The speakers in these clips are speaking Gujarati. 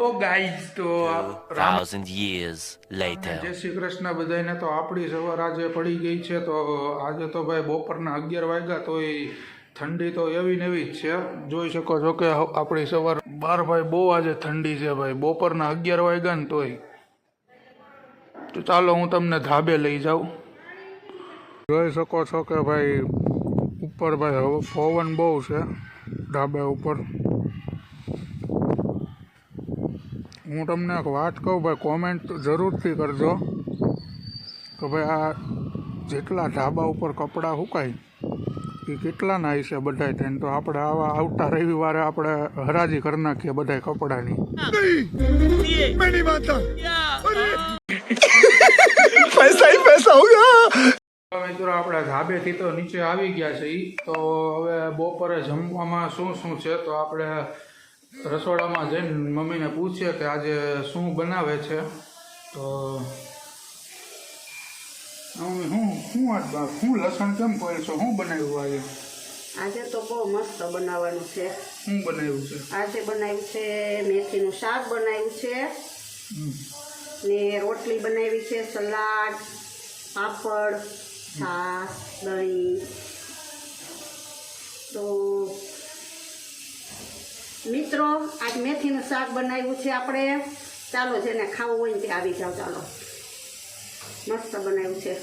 ઓ ગાઈઝ તો રામ યર્સ લેટર જય શ્રી કૃષ્ણ બધાને તો આપણી સવાર આજે પડી ગઈ છે તો આજે તો ભાઈ બપોરના અગિયાર વાગ્યા તો એ ઠંડી તો એવી ને એવી જ છે. જોઈ શકો છો કે આપણી સવાર બાર ભાઈ બહુ આજે ઠંડી છે ભાઈ. બપોરના અગિયાર વાગ્યા ને તોય. તો ચાલો હું તમને ધાબે લઈ જાઉં. જોઈ શકો છો કે ભાઈ ઉપર ભાઈ પવન બહુ છે ધાબે ઉપર. હું તમને એક વાત કહું ભાઈ કોમેન્ટ જરૂરથી કરજો. કે ભાઈ આ જેટલા ઢાબા ઉપર કપડાં સુકાય એ કેટલાના હશે બધા થઈને? તો આપણે આવા આવતા રવિવારે આપણે હરાજી કરી નાખીએ બધા કપડાની. મિત્રો આપણે ધાબેથી તો નીચે આવી ગયા છે એ તો હવે બપોરે જમવામાં શું શું છે તો આપણે રસોડામાં જઈને મમ્મીને પૂછીએ કે આજે શું બનાવે છે તો મમ્મી હું બા હું લસણ કેમ કોઈ છો? શું બનાવ્યું આજે? આજે તો બહુ મસ્ત બનાવવાનું છે. શું બનાવ્યું છે? આજે બનાવ્યું છે મેથીનું શાક બનાવ્યું છે. ને રોટલી બનાવી છે સલાડ પાપડ છાશ દહીં. તો મિત્રો, આજ મેથીનું શાક બનાવ્યું છે આપણે. ચાલો જેને ખાવું હોય ને તે આવી જાઓ, ચાલો. મસ્ત બનાવ્યું છે.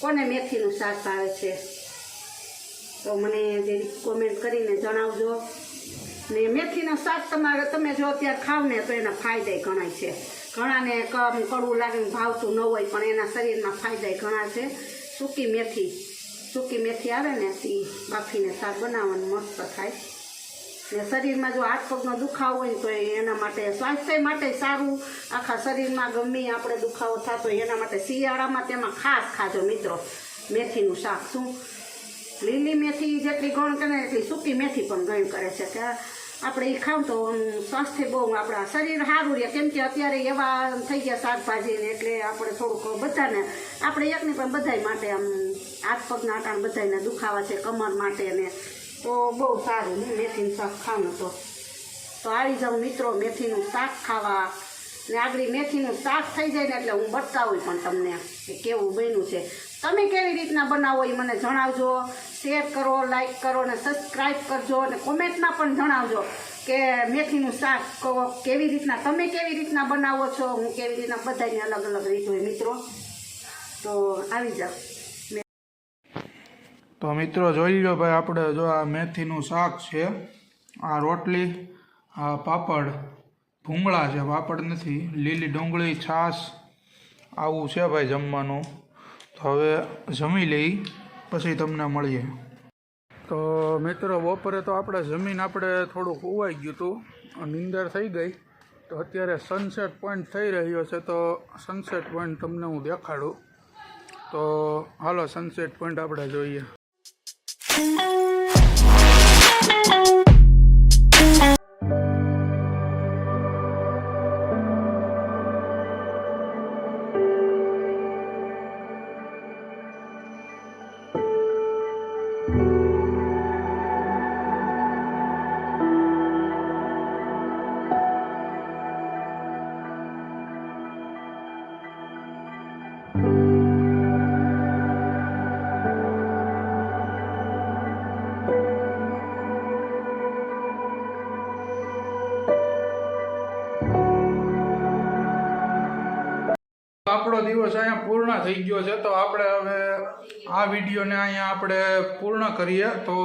કોને મેથીનું શાક ભાવે છે? તો મને જે કોમેન્ટ કરીને જણાવજો. ને મેથીનું શાક તમારે, તમે જો અત્યારે ખાવ ને તો એના ફાયદા ઘણા છે. ઘણાને કમ કડવું લાગે ભાવતું ન હોય, પણ એના શરીરમાં ફાયદા ઘણા છે. સૂકી મેથી સૂકી મેથી આવે ને એ બાફીને શાક બનાવવાનું મસ્ત થાય. ને શરીરમાં જો હાથ પગનો દુખાવો હોય ને તો એના માટે સ્વાસ્થ્ય માટે સારું. આખા શરીરમાં ગમે આપણે દુખાવો થતો હોય એના માટે શિયાળામાં તેમાં ખાસ ખાજો મિત્રો. મેથીનું શાક શું? લીલી મેથી જેટલી ગણ કરે એટલી સૂકી મેથી પણ ગણ કરે છે. કે આપણે એ ખાવ તો સ્વાસ્થ્ય બહુ આપણા શરીર સારું રહે. કેમ કે અત્યારે એવા થઈ ગયા શાકભાજી ને એટલે આપણે થોડુંક બધાને, આપણે એકને પણ બધાય માટે આમ હાથ પગના આટાણ બધાને દુખાવા છે, કમર માટે ને તો બહુ સારું હું મેથીનું શાક ખાઉં તો. તો આવી જાઉં મિત્રો મેથીનું શાક ખાવા. ને આગળ મેથીનું શાક થઈ જાય ને એટલે હું બતાવું પણ તમને કે કેવું બન્યું છે. તમે કેવી રીતના બનાવો એ મને જણાવજો. શેર કરો લાઇક કરો ને સબસ્ક્રાઈબ કરજો અને કોમેન્ટમાં પણ જણાવજો કે મેથીનું શાક કહો કેવી રીતના, તમે કેવી રીતના બનાવો છો? હું કેવી રીતના બધાની અલગ અલગ રીત હોય મિત્રો. તો આવી જાઓ. તો મિત્રો જોઈ લો ભાઈ, આપણે જો આ મેથીનું શાક છે, આ રોટલી, આ પાપડ, ભૂંગળા છે, પાપડ નથી, લીલી ડુંગળી, છાશ, આવું છે ભાઈ જમવાનું. તો હવે જમી લઈ, પછી તમને મળીએ. તો મિત્રો બપોરે તો આપણે જમીન આપણે થોડુંક ઉવાઈ ગયું હતું નિંદર થઈ ગઈ. તો અત્યારે સનસેટ પોઈન્ટ થઈ રહ્યો છે, તો સનસેટ પોઈન્ટ તમને હું દેખાડું. તો હાલો સનસેટ પોઈન્ટ આપણે જોઈએ. આપણો દિવસ અહીંયા પૂર્ણ થઈ ગયો છે, તો આપણે હવે આ વિડીયોને અહીંયા આપણે પૂર્ણ કરીએ. તો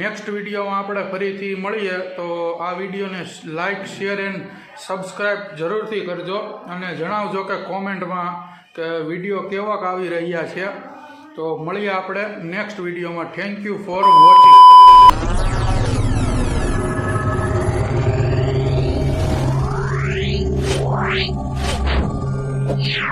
નેક્સ્ટ વિડીયોમાં આપણે ફરીથી મળીએ. તો આ વિડીયોને લાઇક શેર એન્ડ સબસ્ક્રાઈબ જરૂરથી કરજો અને જણાવજો કે કોમેન્ટમાં કે વીડિયો કેવાક આવી રહ્યા છે. તો મળીએ આપણે નેક્સ્ટ વિડીયોમાં. Thank you for watching Yeah.